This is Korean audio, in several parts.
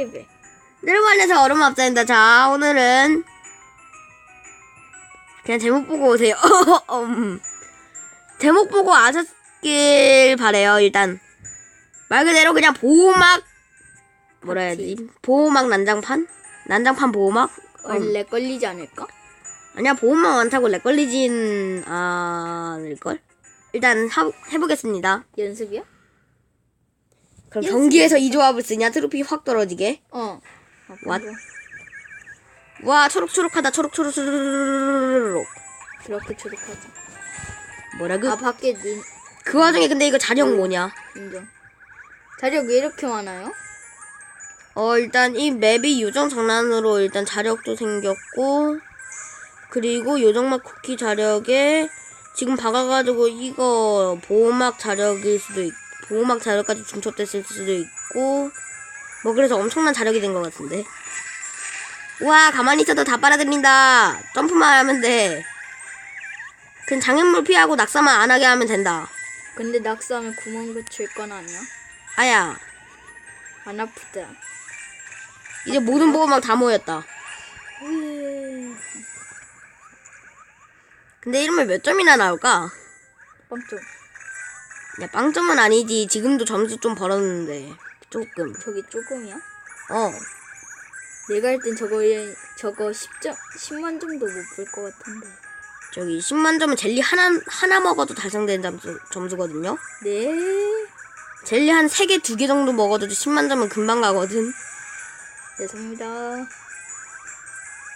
패배. 내려관에서 얼음 앞자입니다. 자, 오늘은 그냥 제목 보고 오세요. 음. 제목 보고 아셨길 바래요. 일단 말 그대로 그냥 보호막 뭐라 해야지? 보호막 난장판? 난장판 보호막? 원래 걸리지 않을까? 아니야 보호막 많다고 렉 걸리진 않을걸? 일단 하, 해보겠습니다. 연습이야? 그럼. 경기에서 이 조합을 쓰냐? 트로피 확 떨어지게. 어. 아, 왓? 와 초록초록하다 초록초록초록. 그렇게 초록하지. 뭐라고? 아 밖에 닌그 와중에 근데 이거 자력 뭐냐? 인정. 자력 왜 이렇게 많아요? 어 일단 이 맵이 요정 장난으로 일단 자력도 생겼고 그리고 요정막 쿠키 자력에 지금 박아가지고 이거 보호막 자력일 수도 있고 보호막 자력까지 중첩됐을 수도 있고 뭐 그래서 엄청난 자력이 된 것 같은데 와 가만히 있어도 다 빨아들인다 점프만 하면 돼 그냥 장애물 피하고 낙사만 안 하게 하면 된다 근데 낙서하면 구멍 붙일 건 아니야? 아야 안 아프다. 이제 모든 보호막 다 모였다 왜? 근데 이러면 몇 점이나 나올까? 깜짝. 야, 빵점은 아니지. 지금도 점수 좀 벌었는데. 조금. 저기 조금이야? 어. 내가 할 땐 저거에 저거 10점 10만 점도 못 볼 것 같은데. 저기 10만 점은 젤리 하나 하나 먹어도 달성되는 점수, 점수거든요. 네. 젤리 한 3개, 2개 정도 먹어도 10만 점은 금방 가거든. 죄송합니다.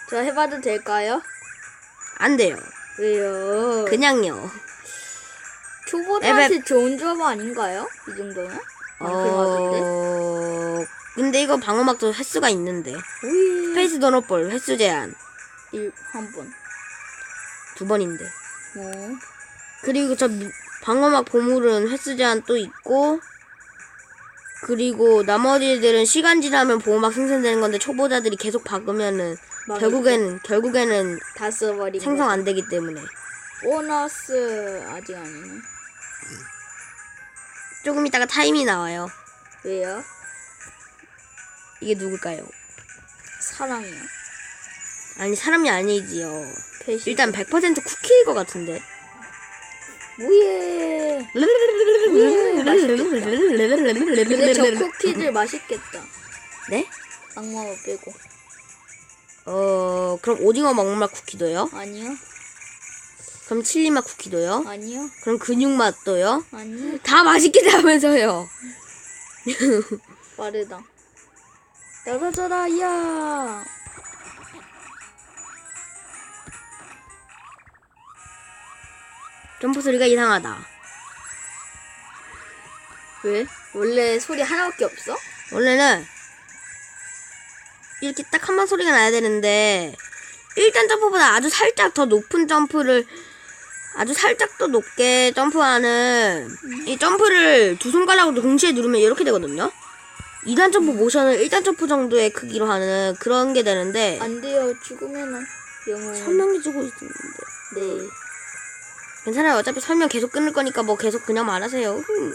저 해봐도 될까요? 안 돼요. 왜요? 그냥요. 초보자한테 좋은 조합 아닌가요? 이 정도면? 맞은데? 어... 근데 이거 방어막도 횟수가 있는데. 우이. 페이스 도넛볼 횟수 제한 일, 한 번. 두 번인데. 뭐. 그리고 저 미- 방어막 보물은 횟수 제한 또 있고 그리고 나머지들은 시간 지나면 보호막 생성되는 건데 초보자들이 계속 박으면은 결국에는 결국에는 다 써버린 생성 거. 안 되기 때문에 보너스 아직 아니네. 조금 있다가 타임이 나와요. 왜요? 이게 누굴까요? 사랑이요. 아니 사람이 아니지요. 패시. 일단 100% 쿠키일 것 같은데. 뭐예. 근데 저 쿠키들 맛있겠다. 네? 악마가 빼고. 어 그럼 오징어 먹물맛 쿠키도요? 아니요. 그럼 칠리 맛 쿠키도요? 아니요. 그럼 근육 맛도요? 아니요. 다 맛있게 하면서요. 빠르다. 떨어져라, 야! 점프 소리가 이상하다. 왜? 원래 소리 하나밖에 없어? 원래는 이렇게 딱 한 번 소리가 나야 되는데 1단 점프보다 아주 살짝 더 높은 점프를 아주 살짝 더 높게 점프하는 이 점프를 두 손가락으로 동시에 누르면 이렇게 되거든요. 2단 점프 모션을 1단 점프 정도의 크기로 하는 그런 게 되는데 안 돼요. 죽으면은 영웅. 설명해 주고 있는데 네. 괜찮아요. 어차피 설명 계속 끊을 거니까 뭐 계속 그냥 말하세요. 흠.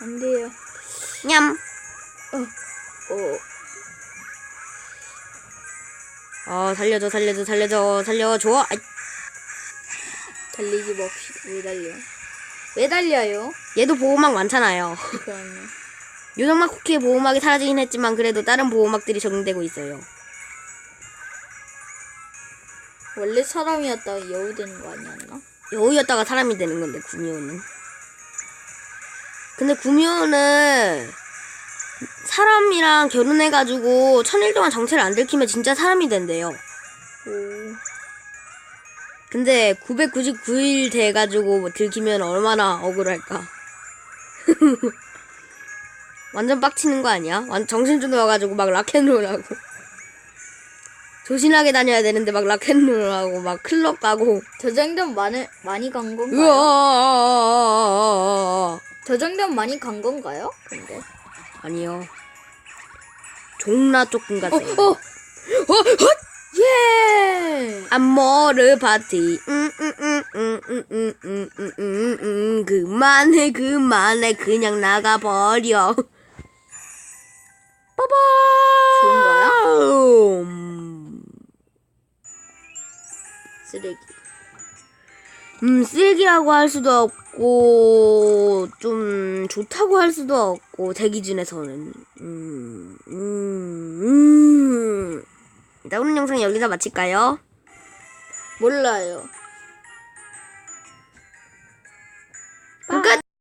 안 돼요. 냠. 어, 어 살려줘 살려줘 살려줘 살려줘. 아이, 달리지 맙시다. 왜 달려? 왜 달려요? 얘도 보호막 많잖아요. 그러네. 요정막 쿠키의 보호막이 사라지긴 했지만 그래도 다른 보호막들이 적용되고 있어요. 원래 사람이었다가 여우 되는 거 아니었나? 여우였다가 사람이 되는 건데 구미호는. 근데 구미호는 사람이랑 결혼해가지고 천일 동안 정체를 안 들키면 진짜 사람이 된대요. 오. 근데 999일 돼가지고 뭐 들키면 얼마나 억울할까. 완전 빡치는 거 아니야? 완 정신줄 놓아가지고 막 락앤롤하고 조신하게 다녀야 되는데 막 락앤롤하고 막 클럽 가고 저 정도면 많이, 많이 간 건가요? 으아 저 정도면 많이 간 건가요? 근데. 아니요 종라 조금 갔어요. 어, 어, 예! 안모르 파티. 음, 음, 음, 음, 음, 음, 음, 음, 음, 음, 그만해, 그만해. 그냥 나가버려. 빠바! 좋은가요? 쓰레기. 음, 쓰레기라고 할 수도 없고, 좀 좋다고 할 수도 없고, 대기준에서는. 음, 음. 일단 오늘 영상 여기서 마칠까요? 몰라요. 끝!